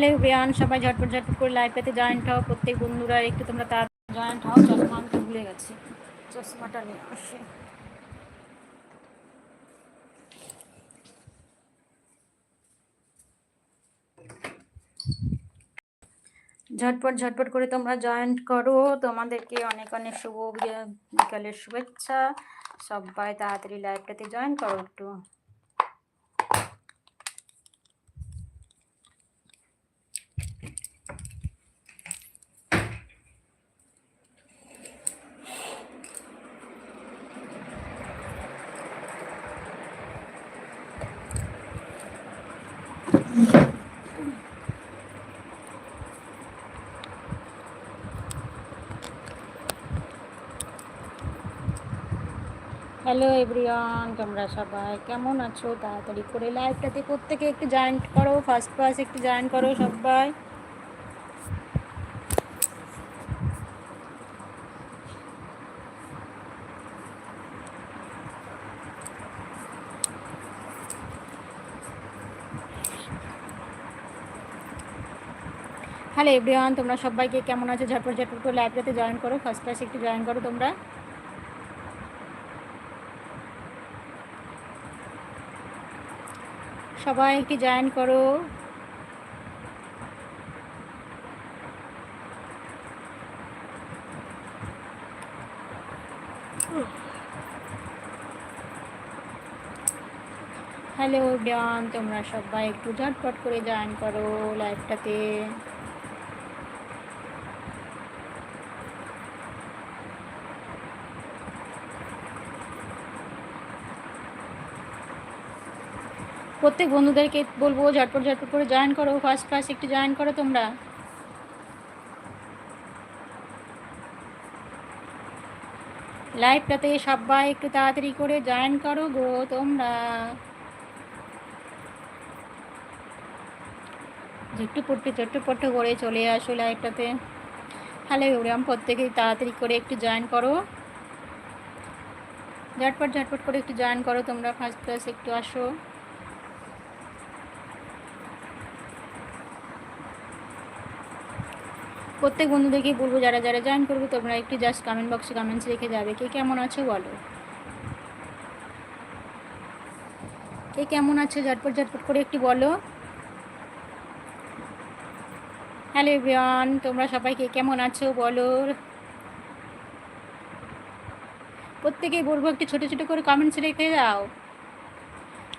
Hello বিয়ান সবাই ঝটপট ঝটপট করে লাইভ পেতে জয়েন্ট হও। প্রত্যেক বন্ধুরা, একটু তোমরা তার জয়েন্ট হও। চশমা আমি তো ভুলে গেছি। চশমাটা নিয়ে আসি। ঝটপট ঝটপট করে তোমরা জয়েন্ট করো। তোমাদেরকে অনেক অনেক শুভ বিকালের শুভেচ্ছা। সবাই তাড়াতাড়ি লাইভটাতে জয়েন করো একটু। হ্যালো এভরিওয়ান তোমরা সবাই কেমন আছো? তাড়াতাড়ি করে লাইভটাতে প্রত্যেকে একটু জয়েন্ট করো ফার্স্ট ক্লাস একটু জয়েন করো সবাই। হ্যালো এভরিওয়ান তোমরা সবাইকে কেমন আছো? ঝটপট ঝটপট করে লাইভটাতে জয়েন করো ফার্স্ট ক্লাস একটু জয়েন করো তোমরা। সবাই একটু জয়েন করো। হ্যালো ডান তোমরা সবাই একটু ঝটপট করে জয়েন করো লাইভটাতে প্রত্যেক বন্ধুদেরকে বলব, ঝটপট ঝটপট করে জয়েন করো ফার্স্ট ক্লাস একটু জয়েন করো তোমরা। লাইভটাতে সবাই একটু তাড়াতাড়ি করে জয়েন করো গো তোমরা। ঝট্টপট্টু, চট্টপট্ট করে চলে আসো লাইভটাতে হ্যালো ওরাম প্রত্যেকেই তাড়াতাড়ি করে একটু জয়েন করো। ঝটপট ঝটপট করে একটু জয়েন করো তোমরা ফার্স্ট ক্লাস একটু আসো। প্রত্যেক বন্ধুদেরকেই বলব, যারা যারা জয়েন করবে, তোমরা একটু জাস্ট কমেন্ট বক্সে কমেন্টস রেখে যাবে। কে কেমন আছো বলো? কে কেমন আছো? ঝটপট ঝটপট করে একটু বলো। হ্যালো এভরিওয়ান তোমরা সবাই কে কেমন আছো বলো? প্রত্যেকেই বলব, একটু ছোটো ছোটো করে কমেন্টস রেখে দাও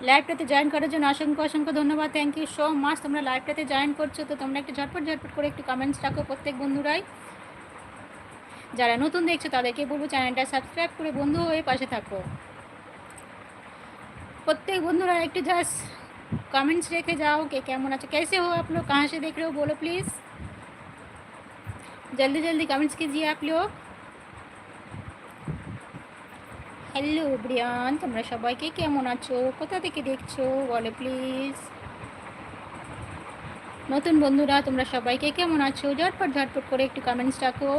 লাইভটাতে জয়েন করার জন্য অসংখ্য অসংখ্য ধন্যবাদ থ্যাংক ইউ সো মাচ তোমরা লাইভটাতে জয়েন করছো তো তোমরা একটু ঝটপট ঝটপট করে একটু কমেন্টস রাখো প্রত্যেক বন্ধুরাই যারা নতুন দেখছো তাদেরকে বলবো চ্যানেলটা সাবস্ক্রাইব করে বন্ধু হয়ে পাশে থাকো প্রত্যেক বন্ধুরা একটু জাস্ট कमेंट्स রেখে যাও কে কেমন আছে कैसे हो आप लोग कहाँ से देख रहे हो बोलो प्लीज़ जल्दी जल्दी कमेंट्स कीजिए आप लोग হ্যালো ব্রিয়ান তোমরা সবাইকে কেমন আছো? কোথা থেকে দেখছ? বলো প্লিজ। নতুন বন্ধুরা, তোমরা সবাইকে কেমন আছো? ঝটপট ঝটপট করে একটু কমেন্টস রাখো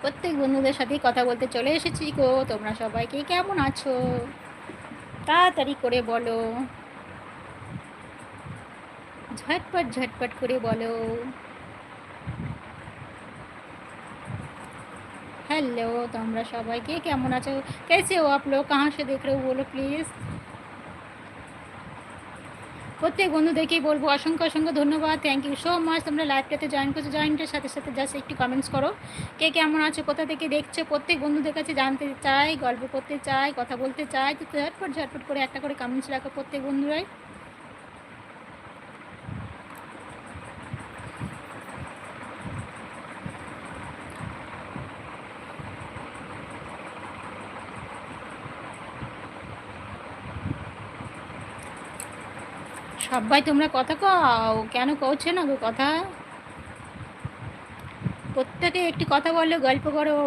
প্রত্যেক বন্ধুদের সাথে কথা বলতে চলে এসেছি গো। তোমরা সবাইকে কেমন আছো? তাড়াতাড়ি করে বলো। ঝটপট ঝটপট করে বলো। হ্যালো, তোমরা সবাই কে? কেমন আছো? কেসে হো আপ কাহা সে দেখলে বলো প্লিজ প্রত্যেক বন্ধু দেখেই বলব, অসংখ্য অসংখ্য ধন্যবাদ। থ্যাংক ইউ সো মাচ তোমরা লাইভটাতে জয়েন করছ জয়েনটার সাথে সাথে জাস্ট একটু কমেন্টস করো। কে কেমন আছো? কোথা থেকে দেখছ? প্রত্যেক বন্ধুদের কাছে জানতে চাই, গল্প করতে চাই, কথা বলতে চাই। তো ঝটপট ঝটপট করে একটা করে কমেন্টস রাখো প্রত্যেক বন্ধুরাই। সবাই তোমরা কথা কও। কেন কওছে না গো কথা? প্রত্যেকে একটি কথা বললে গল্প করো।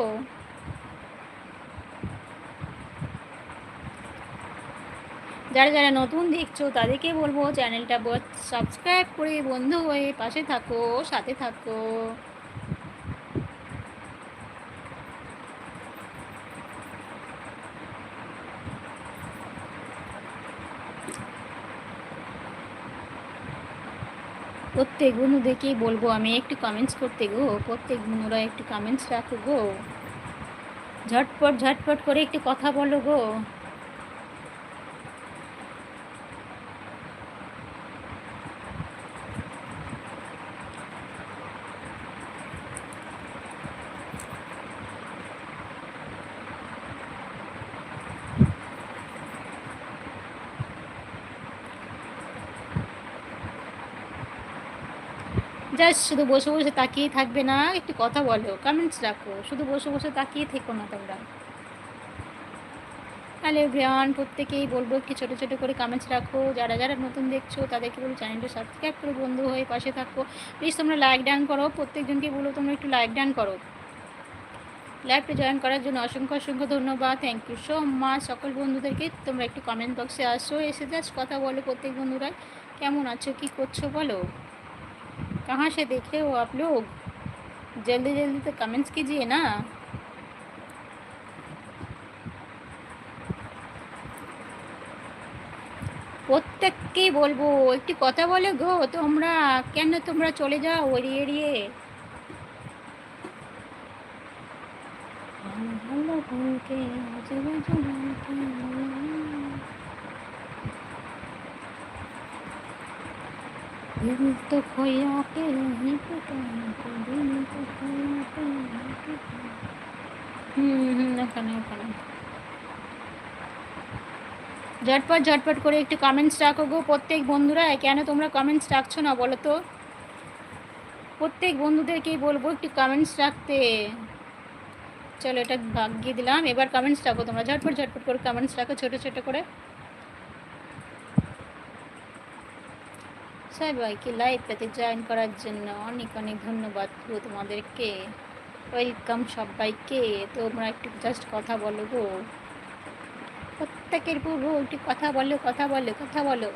যারা যারা নতুন দেখছ, তাদেরকে বলব চ্যানেলটা সাবস্ক্রাইব করে বন্ধু হয়ে পাশে থাকো, সাথে থাকো। প্রত্যেক বন্ধুদেরকেই বলব, আমি একটু কমেন্টস করতে গো, প্রত্যেক বন্ধুরা একটু কমেন্টস রাখো গো। ঝটপট ঝটপট করে একটু কথা বলো গো। জাস্ট শুধু বসে বসে তাকিয়ে থাকবে না, একটু কথা বলো কমেন্টস রাখো, শুধু বসে বসে তাকিয়ে থেকো না তোমরা। হ্যালো ব্রিয়ান প্রত্যেকেই বলব একটু ছোটো ছোটো করে কমেন্টস রাখো, যারা যারা নতুন দেখছ, তাদেরকে বলব চ্যানেলটা সাবস্ক্রাইব করে, বন্ধু হয়ে পাশে থাকো। প্লিজ তোমরা লাইক ডান করো, প্রত্যেকজনকে বলো তোমরা একটু লাইক ডান করো। লাইভটা জয়েন করার জন্য অসংখ্য অসংখ্য ধন্যবাদ থ্যাংক ইউ সো মাচ সকল বন্ধুদেরকে তোমরা একটু কমেন্ট বক্সে আসো, এসে জাস্ট কথা বলো প্রত্যেক বন্ধুরা কেমন আছো, কি করছ বলো? कहाँ से देख रहे हो आप लोग जल्दी जल्दी तो कमेंट्स कीजिए ना প্রত্যেককেই বলবো একটি কথা বলে গো তোমরা কেন তোমরা চলে যাও এড়িয়ে এড়িয়ে ঝটপট ঝটপট করে একটু কমেন্টস রাখো গো। প্রত্যেক বন্ধুরা, কেন তোমরা কমেন্টস রাখছো না বলো তো? প্রত্যেক বন্ধুদেরকেই বলব একটু কমেন্টস রাখতে। চলো, এটা ভাগিয়ে দিলাম। এবার কমেন্টস রাখো তোমরা। ঝটপট ঝটপট করে কমেন্টস রাখো, ছোটো ছোটো করে। সবাইকে লাইভটাতে জয়েন করার জন্য অনেক অনেক ধন্যবাদ পুরো তোমাদেরকে। ওয়েলকাম সবাইকে, তোমরা একটু জাস্ট কথা বলো গো। প্রত্যেকের পূর্ব একটু কথা বলো কথা বলো কথা বলো।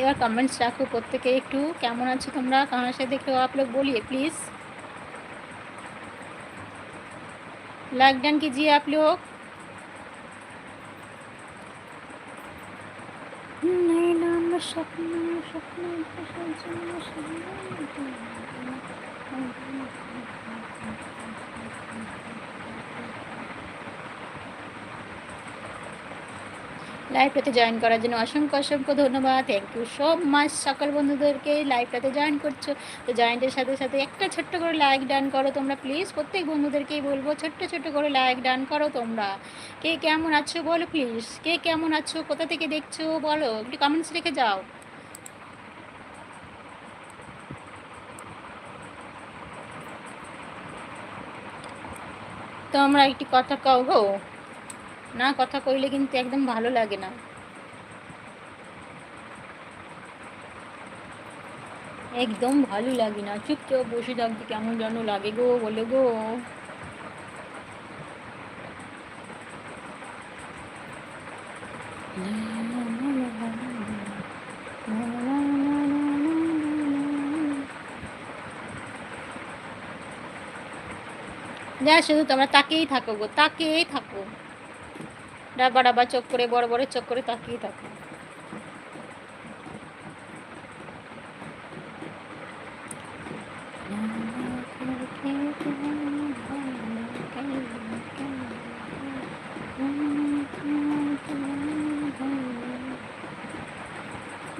এবার কমেন্টস রাখো প্রত্যেকে একটু। কেমন আছো তোমরা? কারণ সাথে আপ লোক বলিয়ে প্লিজ লাকডাউন কি জি আপলোক আমার স্বপ্ন স্বপ্ন সাহায্য লাইভটাতে জয়েন করার জন্য অসংখ্য অসংখ্য ধন্যবাদ। থ্যাংক ইউ সব মাস সকল বন্ধুদেরকে লাইভটাতে জয়েন করছ। তো জয়েন্টের সাথে সাথে একটা ছোট্ট করে লাইক ডান করো তোমরা। প্লিজ প্রত্যেক বন্ধুদেরকেই বলব ছোট্ট ছোট্ট করে লাইক ডান করো তোমরা। কে কেমন আছো বলো প্লিজ কে কেমন আছো? কোথা থেকে দেখছ বলো? একটু কমেন্টস রেখে যাও। তোমরা একটি কথা কাও গো। না কথা কইলে কিন্তু একদম ভালো লাগে না। একদম ভালো লাগে না। চুপচাপ বসে থাকতে কেমন যেন লাগে গো, বলে গো। যা শুধু তোমরা তাকেই থাকো গো, তাকেই থাকো। ডাবা ডাবা চোখ করে, বড় বড় চোখ করে তাকিয়ে থাকো।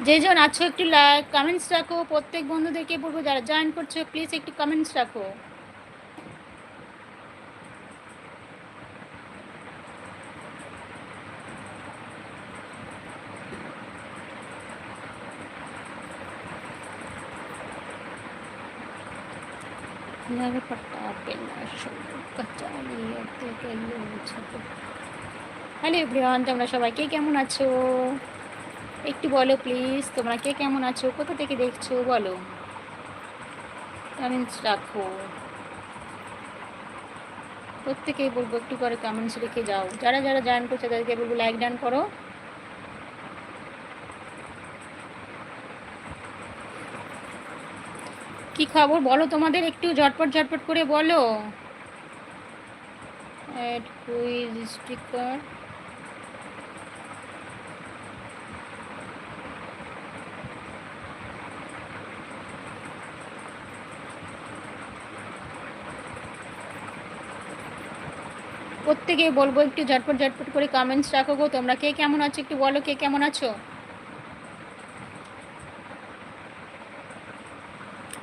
যেজন আছো একটু লাইক কমেন্টস রাখো। প্রত্যেক বন্ধুদেরকে বলব, যারা জয়েন করছ প্লিজ একটু কমেন্টস রাখো। हॅलो এভরিওয়ান তোমরা সবাই কে কেমন আছো একটু বলো প্লিজ তোমরা কে কেমন আছো কোথা থেকে দেখছ বলো কমেন্টস রাখো প্রত্যেকেই বলব একটু করে কমেন্টস রেখে যাও যারা যারা জয়েন করছে তাদেরকে বলব লাইক ডান করো কি খবর? বলো তোমাদের একটু ঝটপট ঝটপট করে বলো। অ্যাড কুইজ স্টিকার প্রত্যেকেই বলব একটু ঝটপট ঝটপট করে কমেন্টস রাখো গো। তোমরা কে কেমন আছো একটু বলো, কে কেমন আছো?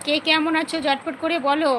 কে কেমন আছো ঝটপট করে বলো।